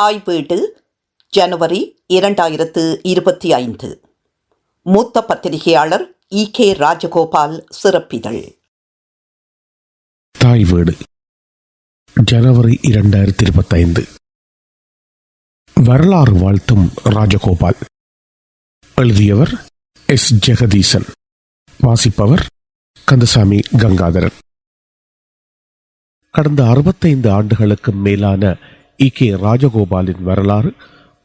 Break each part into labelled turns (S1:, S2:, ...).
S1: தாய் ஜனவரி இரண்டாயிரத்து இருபத்தி ஐந்து. மூத்த பத்திரிகையாளர் இ. கே. ராஜகோபால் சிறப்பிதழ்.
S2: தாய் வீடு ஜனவரி இரண்டாயிரத்தி இருபத்தைந்து வரலாறு வாழ்த்தும் ராஜகோபால். எழுதியவர் எஸ். ஜெகதீசன். வாசிப்பவர் கந்தசாமி கங்காதரன். கடந்த அறுபத்தைந்து ஆண்டுகளுக்கு மேலான இ. கே. ராஜகோபாலின் வரலாறு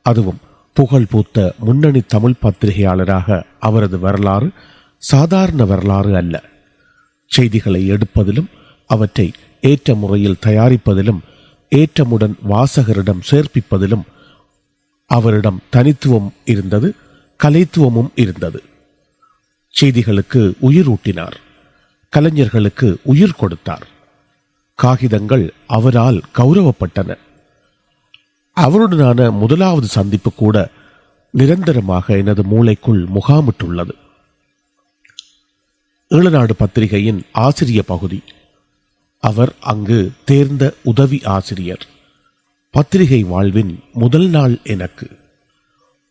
S2: அதுவும் புகழ் பூத்த முன்னணி தமிழ் பத்திரிகையாளராக அவரது வரலாறு சாதாரண வரலாறு அல்ல. செய்திகளை எடுப்பதிலும் அவற்றை ஏற்ற முறையில் தயாரிப்பதிலும் ஏற்றமுடன் வாசகரிடம் சேர்ப்பிப்பதிலும் அவரிடம் தனித்துவம் இருந்தது கலைத்துவமும் இருந்தது. செய்திகளுக்கு உயிர் ஊட்டினார் கலைஞர்களுக்கு உயிர் கொடுத்தார். காகிதங்கள் அவரால் கௌரவப்பட்டன. அவருடனான முதலாவது சந்திப்பு கூட நிரந்தரமாக எனது மூளைக்குள் முகாமிட்டுள்ளது. ஈழநாடு பத்திரிகையின் ஆசிரிய பகுதி. அவர் அங்கு தேர்ந்த உதவி ஆசிரியர். பத்திரிகை வாழ்வின் முதல் நாள் எனக்கு.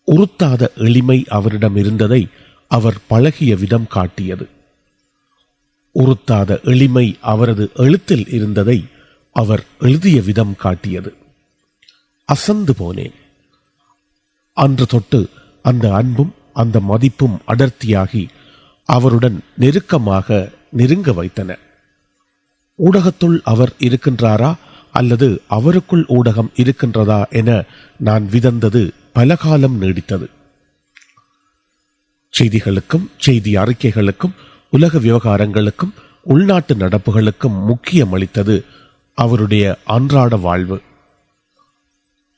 S2: உறுத்தாத எளிமை அவரிடம் இருந்ததை அவர் பழகிய விதம் காட்டியது. உறுத்தாத எளிமை அவரது எழுத்தில் இருந்ததை அவர் எழுதிய விதம் காட்டியது. அசந்து போனேன். அன்று தொட்டு அந்த அன்பும் அந்த மதிப்பும் அடர்த்தியாகி அவருடன் நெருக்கமாக நெருங்க வைத்தன. ஊடகத்துள் அவர் இருக்கின்றாரா அல்லது அவருக்குள் ஊடகம் இருக்கின்றதா என நான் விதந்தது பல காலம் நீடித்தது. செய்திகளுக்கும் செய்தி அறிக்கைகளுக்கும் உலக விவகாரங்களுக்கும் உள்நாட்டு நடப்புகளுக்கும் முக்கியம் அளித்தது அவருடைய அன்றாட வாழ்வு.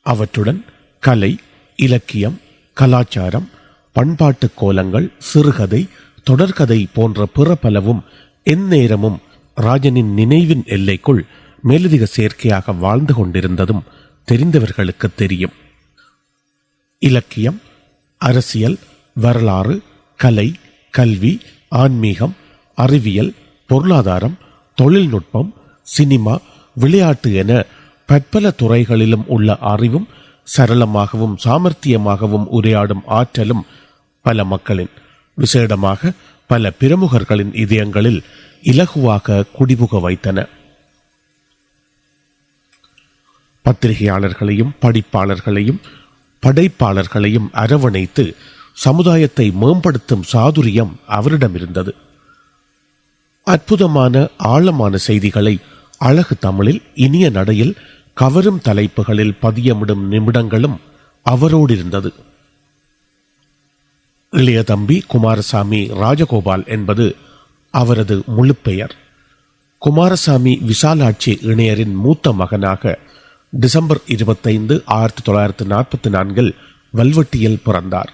S2: அவற்றுடன் கலை இலக்கியம் கலாச்சாரம் பண்பாட்டு கோலங்கள் சிறுகதை தொடர்கதை போன்ற பிற பலவும் எந்நேரமும் ராஜனின் நினைவின் எல்லைக்குள் மேலதிக சேர்க்கையாக வாழ்ந்து கொண்டிருந்ததும் தெரிந்தவர்களுக்கு தெரியும். இலக்கியம் அரசியல் வரலாறு கலை கல்வி ஆன்மீகம் அறிவியல் பொருளாதாரம் தொழில்நுட்பம் சினிமா விளையாட்டு என பற்பல துறைகளிலும் உள்ள அறிவும் சரளமாகவும் சாமர்த்தியமாகவும் உரையாடும் ஆற்றலும் பல மக்களின் விசேடமாக பல பிரமுகர்களின் இதயங்களில் இலகுவாக குடிபுக வைத்தன. பத்திரிகையாளர்களையும் படிப்பாளர்களையும் படைப்பாளர்களையும் அரவணைத்து சமுதாயத்தை மேம்படுத்தும் சாதுரியம் அவரிடம் இருந்தது அற்புதமான ஆழமான செய்திகளை அழகு தமிழில் இனிய நடையில் கவரும் தலைப்புகளில் பதியமிடும் நிமிடங்களும் அவரோடு இருந்தது இளைய தம்பி குமாரசாமி ராஜகோபால் என்பது அவரது முழு பெயர். குமாரசாமி விசாலாட்சி இணையரின் மூத்த மகனாக டிசம்பர் இருபத்தைந்து ஆயிரத்தி தொள்ளாயிரத்தி நாற்பத்தி நான்கில் வல்வெட்டியில் பிறந்தார்.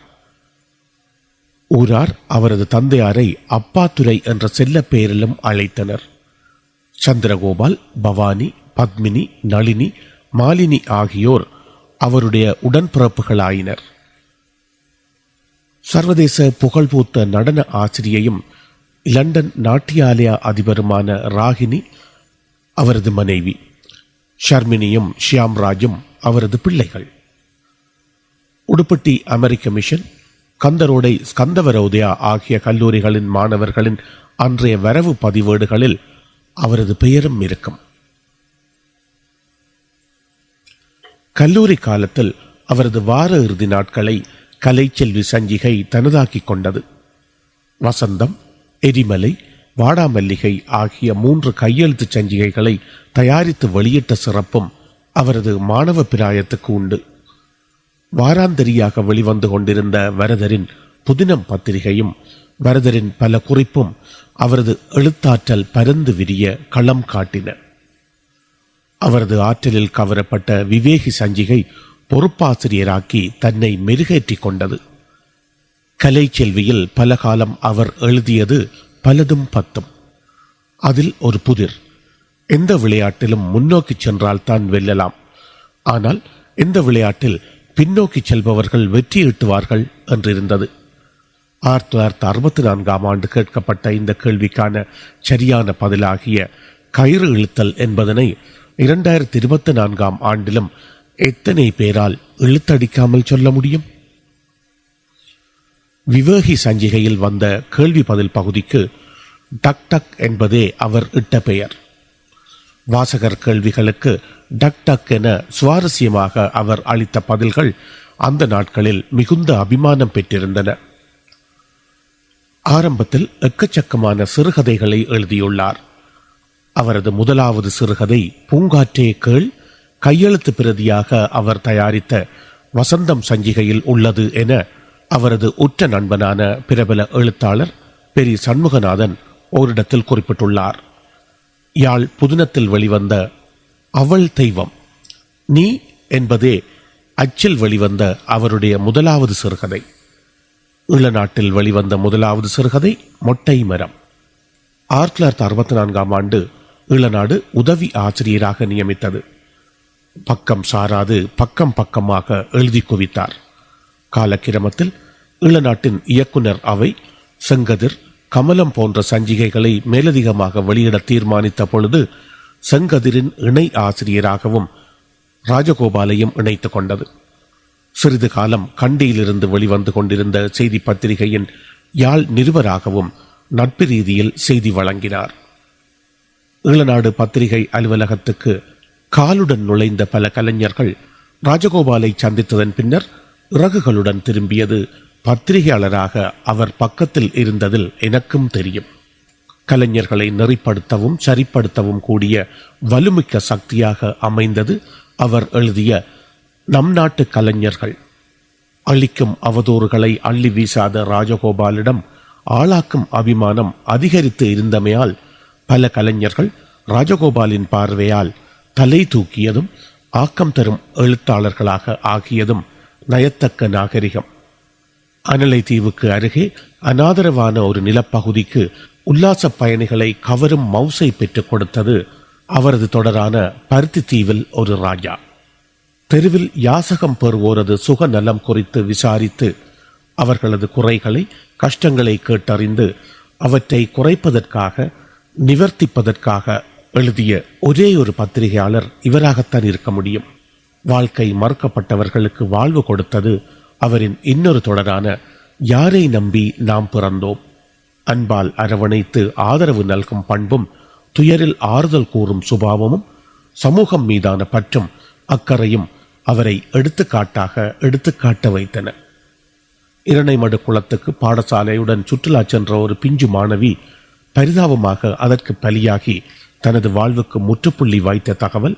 S2: ஊரார் அவரது தந்தையாரை அப்பாத்துரை என்ற செல்ல பெயரிலும் அழைத்தனர். சந்திரகோபால் பவானி பத்மினி நளினி மாலினி ஆகியோர் அவருடைய உடன்பிறப்புகளாயினர். சர்வதேச புகழ்பூத்த நடன ஆசிரியையும் லண்டன் நாட்டியாலயா அதிபருமான ராகினி அவரது மனைவி ஷர்மினியும் ஷியாம்ராஜும் அவரது பிள்ளைகள். உடுப்பட்டி அமெரிக்க மிஷன் கந்தரோடை ஸ்கந்தவரோதயா ஆகிய கல்லூரிகளின் மாணவர்களின் அன்றைய வரவு பதிவேடுகளில் அவரது பெயரும் இருக்கும். கல்லூரி காலத்தில் அவரது வார இறுதி நாட்களை கலைச்செல்வி சஞ்சிகை தனதாக்கிக் கொண்டது. வசந்தம் எரிமலை வாடாமல்லிகை ஆகிய மூன்று கையெழுத்து சஞ்சிகைகளை தயாரித்து வெளியிட்ட சிறப்பும் அவரது மாணவ பிராயத்துக்கு உண்டு. வாராந்தரியாக வெளிவந்து கொண்டிருந்த வரதரின் புதினம் பத்திரிகையும் வரதரின் பல குறிப்பும் அவரது எழுத்தாற்றல் பரந்து விரிய களம் காட்டின. அவரது ஆற்றலில் கவரப்பட்ட விவேகி சஞ்சிகை பொறுப்பாசிரியராக்கி தன்னை மெருகேற்றிக் கொண்டது. கலை செல்வியில் பல காலம் அவர் எழுதியது பலதும் பத்தும். அதில் ஒரு புதிர் எந்த விளையாட்டிலும் முன்னோக்கி சென்றால் தான் வெல்லலாம். ஆனால் எந்த விளையாட்டில் பின்னோக்கி செல்பவர்கள் வெற்றி ஈட்டுவார்கள் என்றிருந்தது. ஆயிரத்தி தொள்ளாயிரத்தி அறுபத்தி நான்காம் ஆண்டு கேட்கப்பட்ட இந்த கேள்விக்கான சரியான பதிலாகிய கயிறு இழுத்தல் என்பதனை இரண்டாயிரத்தி இருபத்தி நான்காம் ஆண்டிலும் எத்தனை பேரால் இழுத்தடிக்காமல் சொல்ல முடியும்? விவேகி சஞ்சிகையில் வந்த கேள்வி பதில் பகுதிக்கு டக் டக் என்பதே அவர் இட்ட பெயர். வாசகர் கேள்விகளுக்கு டக் டக் என சுவாரஸ்யமாக அவர் அளித்த பதில்கள் அந்த நாட்களில் மிகுந்த அபிமானம் பெற்றிருந்தன. ஆரம்பத்தில் எக்கச்சக்கமான சிறுகதைகளை எழுதியுள்ளார். அவரது முதலாவது சிறுகதை பூங்காற்றே கேள் கையெழுத்து பிரதியாக அவர் தயாரித்த வசந்தம் சஞ்சிகையில் உள்ளது என அவரது உற்ற நண்பனான பிரபல எழுத்தாளர் பெரி சண்முகநாதன் ஓரிடத்தில் குறிப்பிட்டுள்ளார். யாழ் புதினத்தில் வெளிவந்த அவள் தெய்வம் நீ என்பதே அச்சில் வெளிவந்த அவருடைய முதலாவது சிறுகதை. ஈழநாட்டில் வெளிவந்த முதலாவது சிறுகதை மொட்டை மரம். ஆயிரத்தி தொள்ளாயிரத்தி அறுபத்தி நான்காம் ஆண்டு ஈழநாடு உதவி ஆசிரியராக நியமித்தது. பக்கம் சாராது பக்கம் பக்கமாக எழுதி குவித்தார். காலக்கிரமத்தில் ஈழநாட்டின் இயக்குனர் அவை செங்கதிர் கமலம் போன்ற சஞ்சிகைகளை மேலதிகமாக வெளியிட தீர்மானித்த பொழுது செங்கதிரின் இணை ஆசிரியராகவும் ராஜகோபாலையும் இணைத்துக் கொண்டது. சிறிது காலம் கண்டியிலிருந்து வெளிவந்து கொண்டிருந்த செய்தி பத்திரிகையின் யாழ் நிருபராகவும் நட்பு ரீதியில் செய்தி வழங்கினார். ஈழநாடு பத்திரிகை அலுவலகத்துக்கு காலுடன் நுழைந்த பல கலைஞர்கள் ராஜகோபாலை சந்தித்ததன் பின்னர் இறகுகளுடன் திரும்பியது பத்திரிகையாளராக அவர் பக்கத்தில் இருந்ததில் எனக்கும் தெரியும். கலைஞர்களை நெறிப்படுத்தவும் சரிப்படுத்தவும் கூடிய வலுமிக்க சக்தியாக அமைந்தது அவர் எழுதிய நம் நாட்டு கலைஞர்கள். அழிக்கும் அவதூறுகளை அள்ளி வீசாத ராஜகோபாலிடம் ஆளாக்கும் அபிமானம் அதிகரித்து இருந்தமையால் பல கலைஞர்கள் ராஜகோபாலின் பார்வையால் தலை தூக்கியதும் ஆக்கம் தரும் எழுத்தாளர்களாக ஆகியதும் நயத்தக்க நாகரிகம். அனலை தீவுக்கு அருகே அனாதரவான ஒரு நிலப்பகுதிக்கு உல்லாச பயணிகளை கவரும் மவுசை பெற்றுக் கொடுத்தது அவரது தொடரான பருத்தி தீவில் ஒரு ராஜா. தெருவில் யாசகம் பெறுவோரது சுக நலம் குறித்து விசாரித்து அவர்களது குறைகளை கஷ்டங்களை கேட்டறிந்து அவற்றை குறைப்பதற்காக நிவர்த்திப்பதற்காக எழுதிய ஒரே ஒரு பத்திரிகையாளர் இவராகத்தான் இருக்க முடியும். வாழ்க்கை மறுக்கப்பட்டவர்களுக்கு வாழ்வு கொடுத்தது அவரின் இன்னொரு தொடரான யாரை நம்பி நாம் பிறந்தோம்? அன்பால் அரவணைத்து ஆதரவு நல்கும் பண்பும் துயரில் ஆறுதல் கூறும் சுபாவமும் சமூகம் மீதான பற்றும் அக்கறையும் அவரை எடுத்துக்காட்டாக எடுத்துக்காட்ட வைத்தன. இரணைமடு குளத்துக்கு பாடசாலையுடன் சுற்றுலா சென்ற ஒரு பிஞ்சு மாணவி பரிதாபமாக அதற்கு பலியாகி தனது வாழ்வுக்கு முற்றுப்புள்ளி வைத்த தகவல்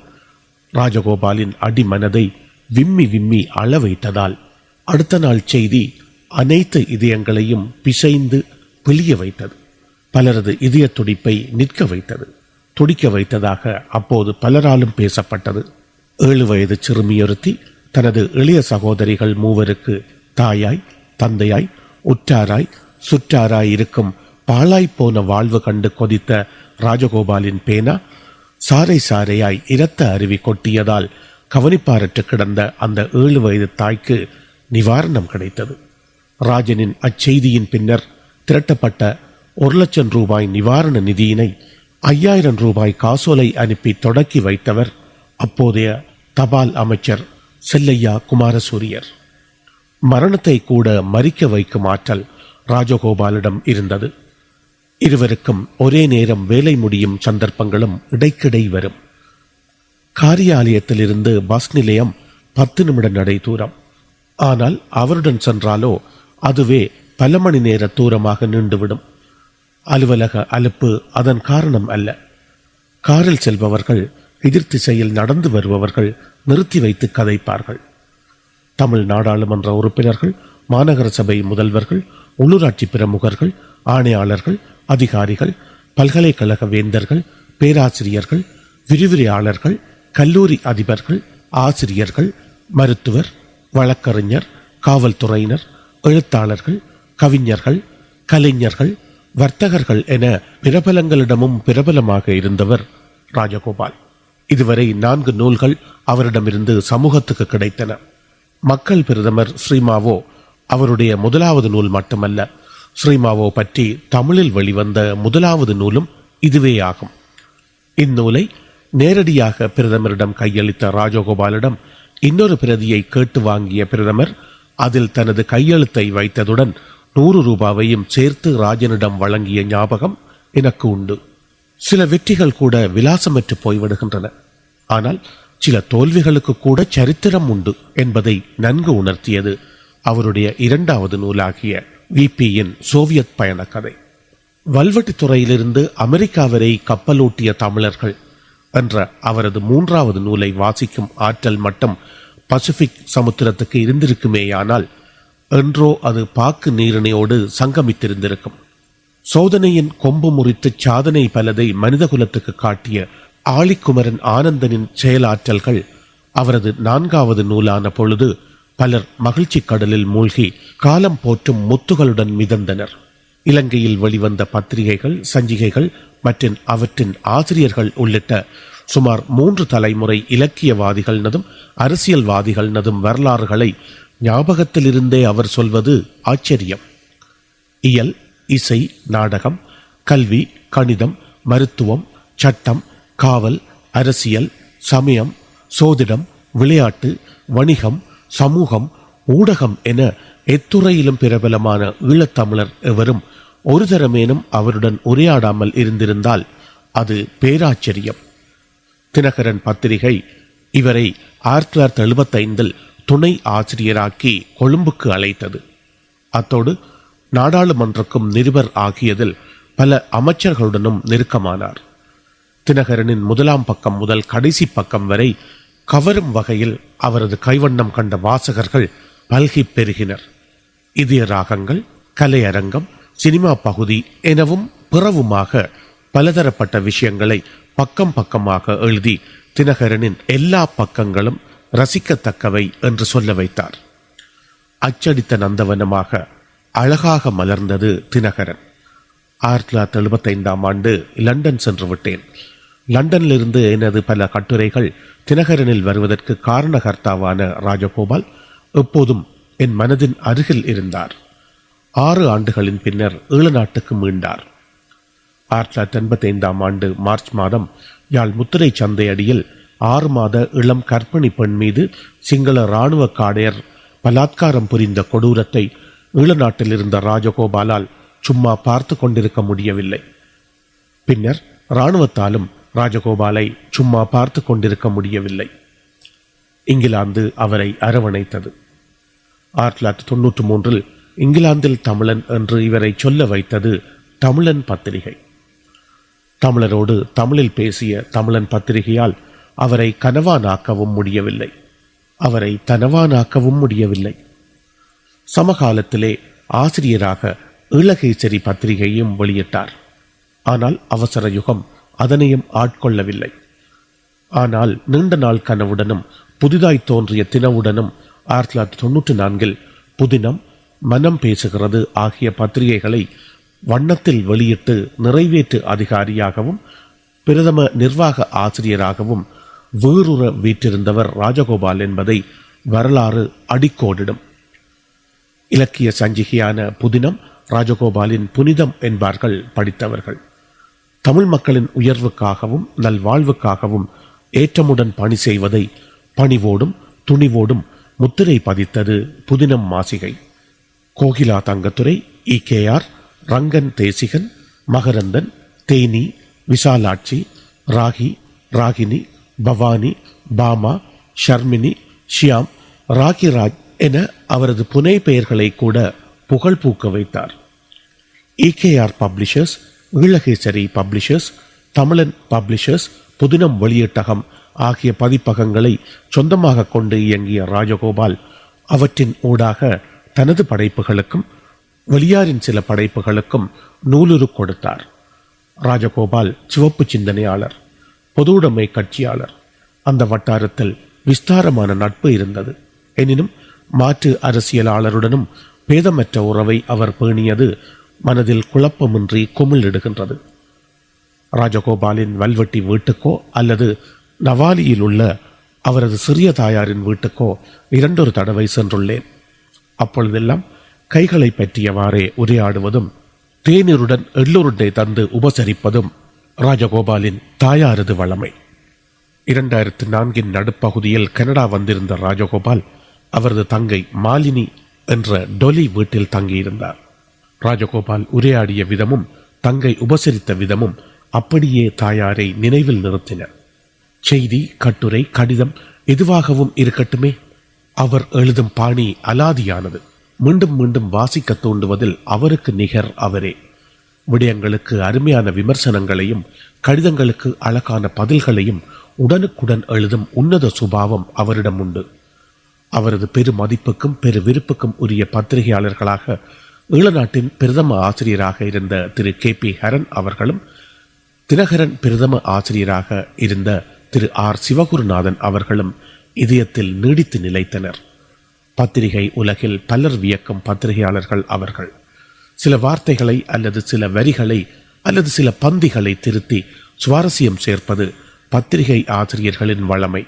S2: ராஜகோபாலின் அடிமனதை விம்மி விம்மி அள வைத்ததால் அடுத்த நாள் செய்தி அனைத்து இதயங்களையும் பிசைந்து பிழிய வைத்தது. பலரது இதய துடிப்பை நிற்க வைத்தது. துடிக்க வைத்ததாக அப்போது பலராலும் பேசப்பட்டது. ஏழு வயது சிறுமியொருத்தி தனது இளைய சகோதரிகள் மூவருக்கு தாயாய் தந்தையாய் உற்றாராய் சுற்றாராய் இருக்கும் பாழாய்ப் போன வாழ்வு கண்டு கொதித்த ராஜகோபாலின் பேனா சாறை சாறையாய் இரத்த அருவி கொட்டியதால் கவனிப்பாரற்று கிடந்த அந்த ஏழு வயது தாய்க்கு நிவாரணம் கிடைத்தது. ராஜனின் அச்செய்தியின் பின்னர் திரட்டப்பட்ட ஒரு லட்சம் ரூபாய் நிவாரண நிதியினை ஐயாயிரம் ரூபாய் காசோலை அனுப்பி தொடக்கி வைத்தவர் அப்போதைய தபால் அமைச்சர் செல்லையா குமாரசூரியர். மரணத்தை கூட மறிக்க வைக்கும் ஆற்றல் ராஜகோபாலிடம் இருந்தது. இருவருக்கும் ஒரே நேரம் வேலை முடியும் சந்தர்ப்பங்களும் இடைக்கிடை வரும். காரியாலயத்திலிருந்து பஸ் நிலையம் பத்து நிமிட நடை தூரம். ஆனால் அவருடன் சென்றாலோ அதுவே பல மணி நேர தூரமாக நீண்டுவிடும். அலுவலக அலுப்பு அதன் காரணம் அல்ல. காரில் செல்பவர்கள் எதிர் திசையில் நடந்து வருபவர்கள் நிறுத்தி வைத்து கதைப்பார்கள். தமிழ் நாடாளுமன்ற உறுப்பினர்கள் மாநகர சபை முதல்வர்கள் உள்ளூராட்சி பிரமுகர்கள் ஆணையாளர்கள் அதிகாரிகள் பல்கலைக்கழக வேந்தர்கள் பேராசிரியர்கள் விரிவுரையாளர்கள் கல்லூரி அதிபர்கள் ஆசிரியர்கள் மருத்துவர் வழக்கறிஞர் காவல்துறையினர் எழுத்தாளர்கள் கவிஞர்கள் கலைஞர்கள் வர்த்தகர்கள் என பிரபலங்களிடமும் பிரபலமாக இருந்தவர் ராஜகோபால். இதுவரை நான்கு நூல்கள் அவரிடமிருந்து சமூகத்துக்கு கிடைத்தன. மக்கள் பிரதமர் ஸ்ரீமாவோ அவருடைய முதலாவது நூல் மட்டுமல்ல. ஸ்ரீமாவோ பற்றி தமிழில் வெளிவந்த முதலாவது நூலும் இதுவே ஆகும். இந்நூலை நேரடியாக பிரதமரிடம் கையளித்த ராஜகோபாலிடம் இன்னொரு பிரதியை கேட்டு வாங்கிய பிரதமர் அதில் தனது கையெழுத்தை வைத்ததுடன் நூறு ரூபாவையும் சேர்த்து ராஜனிடம் வழங்கிய ஞாபகம் எனக்கு உண்டு. சில வெற்றிகள் கூட விலாசமற்று போய்விடுகின்றன. ஆனால் சில தோல்விகளுக்கு கூட சரித்திரம் உண்டு என்பதை நன்கு உணர்த்தியது அவருடைய இரண்டாவது நூலாகிய விபியின் சோவியத் பயண கதை வல்வெட்டித் துறையிலிருந்து அமெரிக்கா வரை கப்பலோட்டிய தமிழர்கள் என்ற அவரது மூன்றாவது நூலை வாசிக்கும் ஆற்றல் மட்டம் பசிபிக் சமுத்திரத்துக்கு இருந்திருக்குமேயானால் என்றோ அது பாக்கு நீரிணையோடு சங்கமித்திருந்திருக்கும். சோதனையின் கொம்பு முறித்து சாதனை பலதை மனிதகுலத்துக்கு காட்டிய ஆழிக்குமரன் ஆனந்தனின் செயலாற்றல்கள் அவரது நான்காவது நூலான பொழுது பலர் மகிழ்ச்சி கடலில் மூழ்கி காலம் போற்றும் முத்துகளுடன் மிதந்தனர். இலங்கையில் வெளிவந்த பத்திரிகைகள் சஞ்சிகைகள் மற்றும் அவற்றின் ஆசிரியர்கள் உள்ளிட்ட சுமார் மூன்று தலைமுறை இலக்கியவாதிகள்னதும் அரசியல்வாதிகள்னதும் வரலாறுகளை ஞாபகத்திலிருந்தே அவர் சொல்வது ஆச்சரியம். இயல் இசை நாடகம் கல்வி கணிதம் மருத்துவம் சட்டம் காவல் அரசியல் சமயம் சோதிடம் விளையாட்டு வணிகம் சமூகம் ஊடகம் என எத்துறையிலும் பிரபலமான ஈழத்தமிழர் எவரும் ஒரு தரமேனும் அவருடன் உரையாடாமல் இருந்திருந்தால் அது பேராச்சரியம். தினகரன் பத்திரிகை இவரை ஆயிரத்தி தொள்ளாயிரத்தி எழுபத்தைந்தில் துணை ஆசிரியராக்கி கொழும்புக்கு அழைத்தது. அத்தோடு நாடாளுமன்றக்கும் நிருபர் ஆகியதில் பல அமைச்சர்களுடனும் நெருக்கமானார். தினகரனின் முதலாம் பக்கம் முதல் கடைசி பக்கம் வரை கவரும் வகையில் அவரது கைவண்ணம் கண்ட வாசகர்கள் பல்கி பெருகினர். இதய ராகங்கள் கலையரங்கம் சினிமா பகுதி எனவும் பிறவுமாக பலதரப்பட்ட விஷயங்களை பக்கம் பக்கமாக எழுதி தினகரனின் எல்லா பக்கங்களும் ரசிக்கத்தக்கவை என்று சொல்ல வைத்தார். அச்சடித்த நந்தவனமாக அழகாக மலர்ந்தது தினகரன். ஆயிரத்தி தொள்ளாயிரத்தி எழுபத்தைந்தாம் ஆண்டு லண்டன் சென்று விட்டேன். லண்டனிலிருந்து எனது பல கட்டுரைகள் தினகரனில் வருவதற்கு காரணகர்த்தாவான ராஜகோபால் எப்போதும் என் மனதின் அருகில் இருந்தார். ஆறு ஆண்டுகளின் பின்னர் ஈழ நாட்டுக்கு மீண்டார். ஆயிரத்தி தொள்ளாயிரத்தி எண்பத்தி ஐந்தாம் ஆண்டு மார்ச் மாதம் யாழ் முத்திரை சந்தை அடியில் ஆறு மாத இளம் கர்ப்பிணி பெண் மீது சிங்கள இராணுவ காடையர் பலாத்காரம் புரிந்த கொடூரத்தை ஈழ நாட்டில் இருந்த ராஜகோபாலால் சும்மா பார்த்து கொண்டிருக்க முடியவில்லை. பின்னர் இராணுவத்தாலும் ராஜகோபாலை சும்மா பார்த்து கொண்டிருக்க முடியவில்லை. இங்கிலாந்து அவரை அரவணைத்தது. ஆயிரத்தி தொள்ளாயிரத்தி தொண்ணூற்றி மூன்றில் இங்கிலாந்தில் தமிழன் என்று இவரை சொல்ல வைத்தது தமிழன் பத்திரிகை. தமிழரோடு தமிழில் பேசிய தமிழன் பத்திரிகையால் அவரை கனவானாக்கவும் முடியவில்லை. அவரை தனவானாக்கவும் முடியவில்லை. சமகாலத்திலே ஆசிரியராக இளகேசரி பத்திரிகையும் வெளியிட்டார். ஆனால் அவசர யுகம் அதனையும் ஆட்கொள்ளவில்லை. ஆனால் நீண்ட நாள் கனவுடனும் புதிதாய் தோன்றிய தினவுடனும் ஆயிரத்தி தொள்ளாயிரத்தி தொண்ணூற்றி நான்கில் புதினம் மனம் பேசுகிறது ஆகிய பத்திரிகைகளை வண்ணத்தில் வெளியிட்டு நிறைவேற்று அதிகாரியாகவும் பிரதம நிர்வாக ஆசிரியராகவும் வேறுற வீற்றிருந்தவர் ராஜகோபால் என்பதை வரலாறு அடிக்கோடிடும். இலக்கிய சஞ்சிகையான புதினம் ராஜகோபாலின் புனிதம் என்பார்கள் படித்தவர்கள். தமிழ் மக்களின் உயர்வுக்காகவும் நல்வாழ்வுக்காகவும் ஏற்றமுடன் பணி செய்வதை பணிவோடும் துணிவோடும் முத்திரை பதித்தது புதினம் மாசிகை. கோகிலா தங்கத்துரை இகேஆர் ரங்கன் தேசிகன் மகரந்தன் தேனி விசாலாட்சி ராகி ராகினி பவானி பாமா ஷர்மினி ஷியாம் ராகிராஜ் என அவரது புனை பெயர்களை கூட புகழ் பூக்க வைத்தார். EKR publishers Eelakesari publishers Tamilan publishers Puthinam வெளியீட்டகம் ஆகிய பதிப்பகங்களை சொந்தமாக கொண்டு இயங்கிய ராஜகோபால் அவற்றின் ஊடாக தனது படைப்புகளுக்கும் வெளியாரின் சில படைப்புகளுக்கும் நூலுரு கொடுத்தார். ராஜகோபால் சிவப்பு சிந்தனையாளர் பொதுவுடைமை கட்சியாளர். அந்த வட்டாரத்தில் விஸ்தாரமான நட்பு இருந்தது. எனினும் மாற்று அரசியலாளருடனும் பேதமற்ற உறவை அவர் பேணியது மனதில் குழப்பமின்றி குமிழிடுகின்றது ராஜகோபாலின் வல்வெட்டி வீட்டுக்கோ அல்லது நவாலியில் உள்ள அவரது சிறிய தாயாரின் வீட்டுக்கோ இரண்டொரு தடவை சென்றுள்ளேன். அப்பொழுதெல்லாம் கைகளை பற்றியவாறே உரையாடுவதும் தேநீருடன் எள்ளுருண்டை தந்து உபசரிப்பதும் ராஜகோபாலின் தாயாரது வளமை. இரண்டாயிரத்தி நான்கின் நடுப்பகுதியில் கனடா வந்திருந்த ராஜகோபால் அவரது தங்கை மாலினி என்ற டொலி வீட்டில் தங்கியிருந்தார். ராஜகோபால் உரையாடிய விதமும் தங்கை உபசரித்த விதமும் அப்படியே தாயாரை நினைவில் நிறுத்தின. செய்தி கட்டுரை கடிதம் எதுவாகவும் இருக்கட்டுமே அவர் எழுதும் பாணி அலாதியானது. மீண்டும் மீண்டும் வாசிக்க தூண்டுவதில் அவருக்கு நிகர் அவரே. விடயங்களுக்கு அருமையான விமர்சனங்களையும் கடிதங்களுக்கு அழகான பதில்களையும் உடனுக்குடன் எழுதும் உன்னத சுபாவம் அவரிடம் உண்டு. அவரது பெரு மதிப்புக்கும் பெரு விருப்புக்கும் உரிய பத்திரிகையாளர்களாக ஈழநாட்டின் பிரதம ஆசிரியராக இருந்த திரு கே பி ஹரன் அவர்களும் தினகரன் பிரதம ஆசிரியராக இருந்த திரு ஆர் சிவகுருநாதன் அவர்களும் இதயத்தில் நீடித்து நிலைத்தனர். பத்திரிகை உலகில் பலர் வியக்கும் பத்திரிகையாளர்கள் அவர்கள். சில வார்த்தைகளை அல்லது சில வரிகளை அல்லது சில பந்திகளை திருத்தி சுவாரஸ்யம் சேர்ப்பது பத்திரிகை ஆசிரியர்களின் வளமை.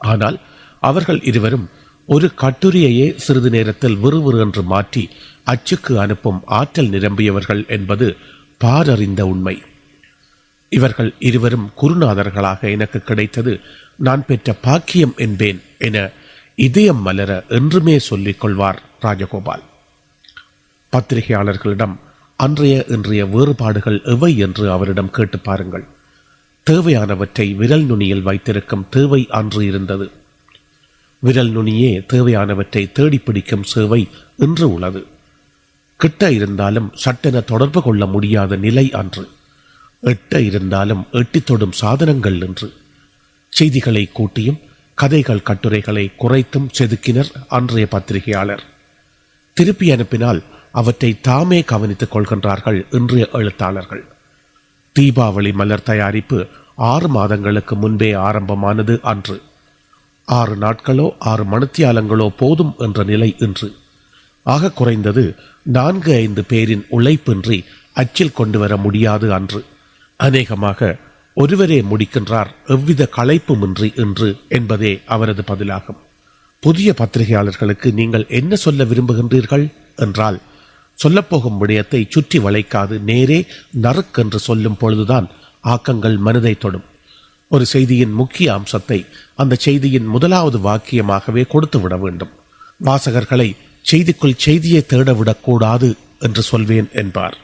S2: ஆனால் அவர்கள் இருவரும் ஒரு கட்டுரையையே சிறிது நேரத்தில் விறுவிறு என்று மாற்றி அச்சுக்கு அனுப்பும் ஆற்றல் நிரம்பியவர்கள் என்பது பாரறிந்த உண்மை. இவர்கள் இருவரும் குருநாதர்களாக எனக்கு கிடைத்தது நான் பெற்ற பாக்கியம் என்பேன் என இதயம் மலர என்றுமே சொல்லிக் கொள்வார் ராஜகோபால். பத்திரிகையாளர்களிடம் அன்றைய இன்றைய வேறுபாடுகள் எவை என்று அவரிடம் கேட்டு பாருங்கள். தேவையானவற்றை விரல் நுனியில் வைத்திருக்கும் தேவை அன்று இருந்தது. விரல் நுனியே தேவையானவற்றை தேடிப்பிடிக்கும் சேவை இன்று உள்ளது. கிட்ட இருந்தாலும் சட்டென தொடர்பு கொள்ள முடியாத நிலை அன்று. எட்ட இருந்தாலும் எட்டித் தொடும் சாதனங்கள் என்று செய்திகளை கூட்டியும் கதைகள் கட்டுரைகளை குறைத்தும் செதுக்கினர் அன்றைய பத்திரிகையாளர். திருப்பி அனுப்பினால் அவற்றை தாமே கவனித்துக் கொள்கின்றார்கள் இன்றைய எழுத்தாளர்கள். தீபாவளி மலர் தயாரிப்பு ஆறு மாதங்களுக்கு முன்பே ஆரம்பமானது அன்று. ஆறு நாட்களோ ஆறு மணித்தியாலங்களோ போதும் என்ற நிலை இன்று. ஆக குறைந்தது நான்கு ஐந்து பேரின் உழைப்பின்றி அச்சில் கொண்டு வர முடியாது அன்று. அநேகமாக ஒருவரே முடிக்கின்றார் எவ்வித களைப்புமின்றி என்று என்பதே அவரது பதிலாகும். புதிய பத்திரிகையாளர்களுக்கு நீங்கள் என்ன சொல்ல விரும்புகின்றீர்கள் என்றால் சொல்லப்போகும் விடயத்தை சுற்றி வளைக்காது நேரே நறுக்கென்று சொல்லும் பொழுதுதான் ஆக்கங்கள் மனதை தொடும். ஒரு செய்தியின் முக்கிய அம்சத்தை அந்த செய்தியின் முதலாவது வாக்கியமாகவே கொடுத்து விட வேண்டும். வாசகர்களை செய்திக்குள் செய்தியை தேட விடக்கூடாது என்று சொல்வேன் என்பார்.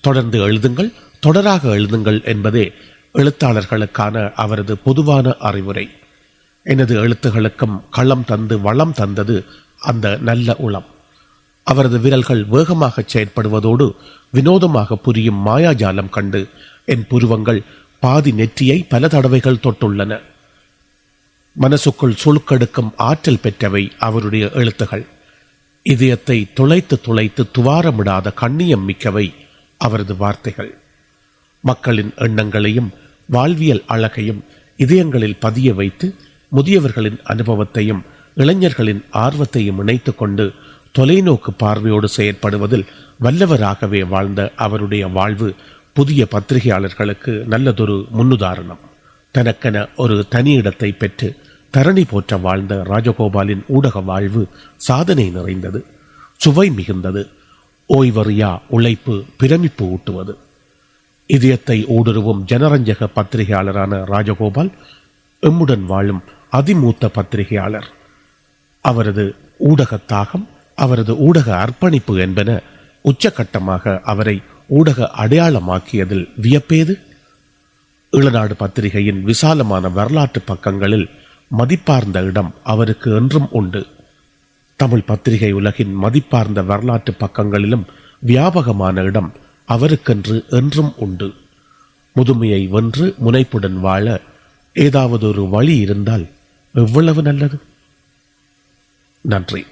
S2: தொடர்ந்து எழுதுங்கள் தொடராக எழுதுங்கள் என்பதே எழுத்தாளர்களுக்கான அவரது பொதுவான அறிவுரை. எனது எழுத்துகளுக்கும் களம் தந்து வளம் தந்தது அந்த நல்ல உளம். அவரது விரல்கள் வேகமாக செயற்படுவதோடு வினோதமாக புரியும் மாயாஜாலம் கண்டு என் புருவங்கள் பாதி நெற்றியை பல தடவைகள் தொட்டுள்ளன. மனசுக்குள் சுழுக்கெடுக்கும் ஆற்றல் பெற்றவை அவருடைய எழுத்துகள். இதயத்தை துளைத்து துளைத்து துவாரமிடாத கண்ணியம் மிக்கவை அவரது வார்த்தைகள். மக்களின் எண்ணங்களையும் வாழ்வியல் அழகையும் இதயங்களில் பதிய வைத்து முதியவர்களின் அனுபவத்தையும் இளைஞர்களின் ஆர்வத்தையும் இணைத்துக் கொண்டு தொலைநோக்கு பார்வையோடு செயற்படுவதில் வல்லவராகவே வாழ்ந்த அவருடைய வாழ்வு புதிய பத்திரிகையாளர்களுக்கு நல்லதொரு முன்னுதாரணம். தனக்கென ஒரு தனி இடத்தை பெற்று தரணி போற்ற வாழ்ந்த ராஜகோபாலின் ஊடக வாழ்வு சாதனை நிறைந்தது சுவை மிகுந்தது ஓய்வறியா உழைப்பு பிரமிப்பு ஊட்டுவது. இதயத்தை ஊடுருவும் ஜனரஞ்சக பத்திரிகையாளரான ராஜகோபால் எம்முடன் வாழும் அதிமூத்த பத்திரிகையாளர். அவரது ஊடக தாகம் அவரது ஊடக அர்ப்பணிப்பு என்பன உச்சகட்டமாக அவரை ஊடக அடையாளமாக்கியதில் வியப்பேது? இளநாடு பத்திரிகையின் விசாலமான வரலாற்று பக்கங்களில் மதிப்பார்ந்த இடம் அவருக்கு என்றும் உண்டு. தமிழ் பத்திரிகை உலகின் மதிப்பார்ந்த வரலாற்று பக்கங்களிலும் வியாபகமான இடம் அவருக்கென்று என்றும் உண்டு. முதுமையை வென்று முனைப்புடன் வாழ ஏதாவது ஒரு வழி இருந்தால் எவ்வளவு நல்லது? நன்றி.